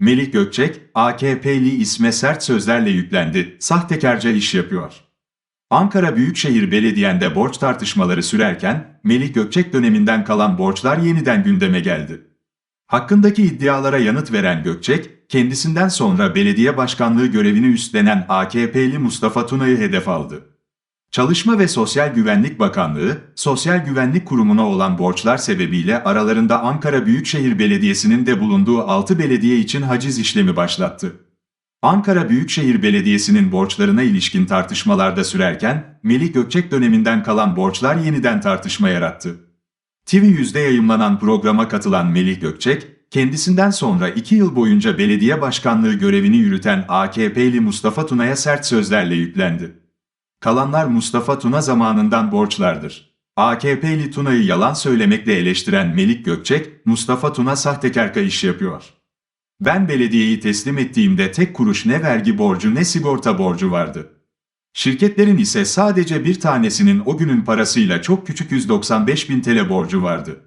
Melih Gökçek, AKP'li isme sert sözlerle yüklendi, sahtekarca iş yapıyor. Ankara Büyükşehir Belediye'nde borç tartışmaları sürerken, Melih Gökçek döneminden kalan borçlar yeniden gündeme geldi. Hakkındaki iddialara yanıt veren Gökçek, kendisinden sonra belediye başkanlığı görevini üstlenen AKP'li Mustafa Tuna'yı hedef aldı. Çalışma ve Sosyal Güvenlik Bakanlığı, Sosyal Güvenlik Kurumu'na olan borçlar sebebiyle aralarında Ankara Büyükşehir Belediyesi'nin de bulunduğu 6 belediye için haciz işlemi başlattı. Ankara Büyükşehir Belediyesi'nin borçlarına ilişkin tartışmalarda sürerken, Melih Gökçek döneminden kalan borçlar yeniden tartışma yarattı. TV100'de yayımlanan programa katılan Melih Gökçek, kendisinden sonra 2 yıl boyunca belediye başkanlığı görevini yürüten AKP'li Mustafa Tuna'ya sert sözlerle yüklendi. Kalanlar Mustafa Tuna zamanından borçlardır. AKP'li Tuna'yı yalan söylemekle eleştiren Melik Gökçek, Mustafa Tuna sahtekar iş yapıyor. Ben belediyeyi teslim ettiğimde tek kuruş ne vergi borcu ne sigorta borcu vardı. Şirketlerin ise sadece bir tanesinin o günün parasıyla çok küçük 195 bin TL borcu vardı.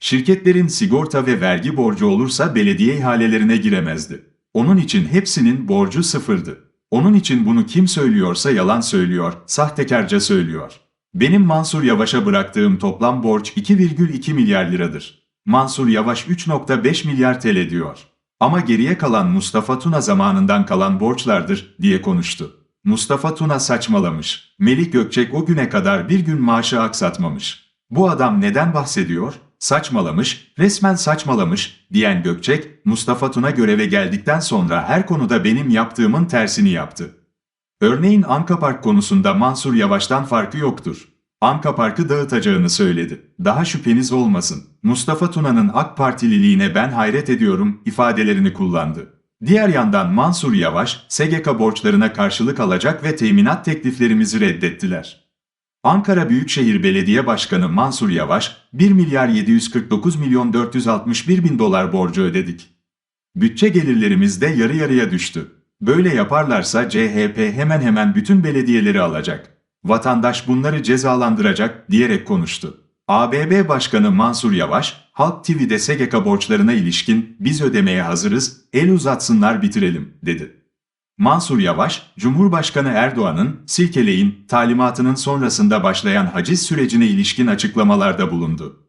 Şirketlerin sigorta ve vergi borcu olursa belediye ihalelerine giremezdi. Onun için hepsinin borcu sıfırdı. Onun için bunu kim söylüyorsa yalan söylüyor, sahtekarca söylüyor. Benim Mansur Yavaş'a bıraktığım toplam borç 2,2 milyar liradır. Mansur Yavaş 3,5 milyar TL diyor. Ama geriye kalan Mustafa Tuna zamanından kalan borçlardır diye konuştu. Mustafa Tuna saçmalamış. Melih Gökçek o güne kadar bir gün maaşı aksatmamış. Bu adam neden bahsediyor? Saçmalamış, resmen saçmalamış diyen Gökçek, Mustafa Tuna göreve geldikten sonra her konuda benim yaptığımın tersini yaptı. Örneğin Anka Park konusunda Mansur Yavaş'tan farkı yoktur. Anka Park'ı dağıtacağını söyledi. Daha şüpheniz olmasın. Mustafa Tuna'nın AK Partililiğine ben hayret ediyorum ifadelerini kullandı. Diğer yandan Mansur Yavaş, SGK borçlarına karşılık alacak ve teminat tekliflerimizi reddettiler. Ankara Büyükşehir Belediye Başkanı Mansur Yavaş, 1 milyar 749 milyon 461 bin dolar borcu ödedik. Bütçe gelirlerimiz de yarı yarıya düştü. Böyle yaparlarsa CHP hemen hemen bütün belediyeleri alacak. Vatandaş bunları cezalandıracak diyerek konuştu. ABB Başkanı Mansur Yavaş, Halk TV'de SGK borçlarına ilişkin biz ödemeye hazırız, el uzatsınlar bitirelim dedi. Mansur Yavaş, Cumhurbaşkanı Erdoğan'ın silkeleyin talimatının sonrasında başlayan haciz sürecine ilişkin açıklamalarda bulundu.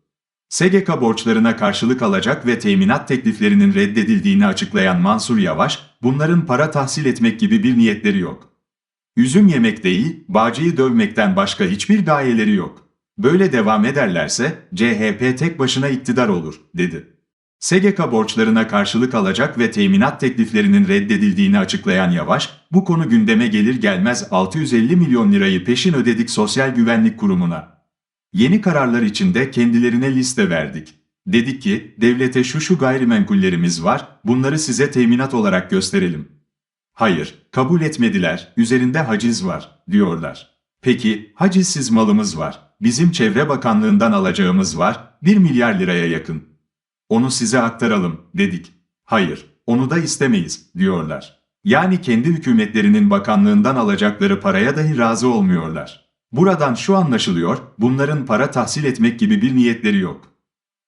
SGK borçlarına karşılık alacak ve teminat tekliflerinin reddedildiğini açıklayan Mansur Yavaş, bunların para tahsil etmek gibi bir niyetleri yok. Üzüm yemek değil, bağcıyı dövmekten başka hiçbir gayeleri yok. Böyle devam ederlerse CHP tek başına iktidar olur, dedi. SGK borçlarına karşılık alacak ve teminat tekliflerinin reddedildiğini açıklayan Yavaş, bu konu gündeme gelir gelmez 650 milyon lirayı peşin ödedik Sosyal Güvenlik Kurumu'na. Yeni kararlar içinde kendilerine liste verdik. Dedik ki, devlete şu şu gayrimenkullerimiz var, bunları size teminat olarak gösterelim. Hayır, kabul etmediler, üzerinde haciz var, diyorlar. Peki, hacizsiz malımız var, bizim Çevre Bakanlığından alacağımız var, 1 milyar liraya yakın. Onu size aktaralım, dedik. Hayır, onu da istemeyiz, diyorlar. Yani kendi hükümetlerinin bakanlığından alacakları paraya dahi razı olmuyorlar. Buradan şu anlaşılıyor, bunların para tahsil etmek gibi bir niyetleri yok.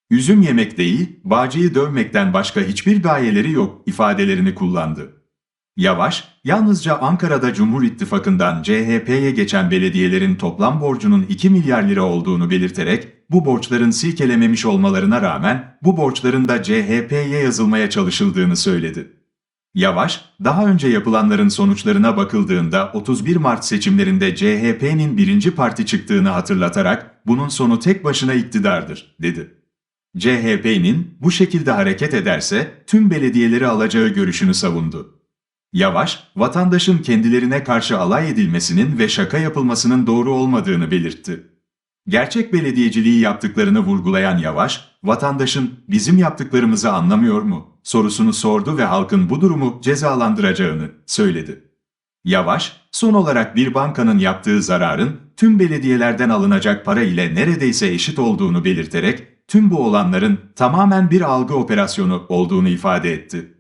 Üzüm yemek değil, bağcıyı dövmekten başka hiçbir gayeleri yok ifadelerini kullandı. Yavaş, yalnızca Ankara'da Cumhur İttifakı'ndan CHP'ye geçen belediyelerin toplam borcunun 2 milyar lira olduğunu belirterek, bu borçların silkelememiş olmalarına rağmen bu borçların da CHP'ye yazılmaya çalışıldığını söyledi. Yavaş, daha önce yapılanların sonuçlarına bakıldığında 31 Mart seçimlerinde CHP'nin birinci parti çıktığını hatırlatarak bunun sonu tek başına iktidardır, dedi. CHP'nin bu şekilde hareket ederse tüm belediyeleri alacağı görüşünü savundu. Yavaş, vatandaşın kendilerine karşı alay edilmesinin ve şaka yapılmasının doğru olmadığını belirtti. Gerçek belediyeciliği yaptıklarını vurgulayan Yavaş, vatandaşın bizim yaptıklarımızı anlamıyor mu sorusunu sordu ve halkın bu durumu cezalandıracağını söyledi. Yavaş, son olarak bir bankanın yaptığı zararın tüm belediyelerden alınacak para ile neredeyse eşit olduğunu belirterek tüm bu olanların tamamen bir algı operasyonu olduğunu ifade etti.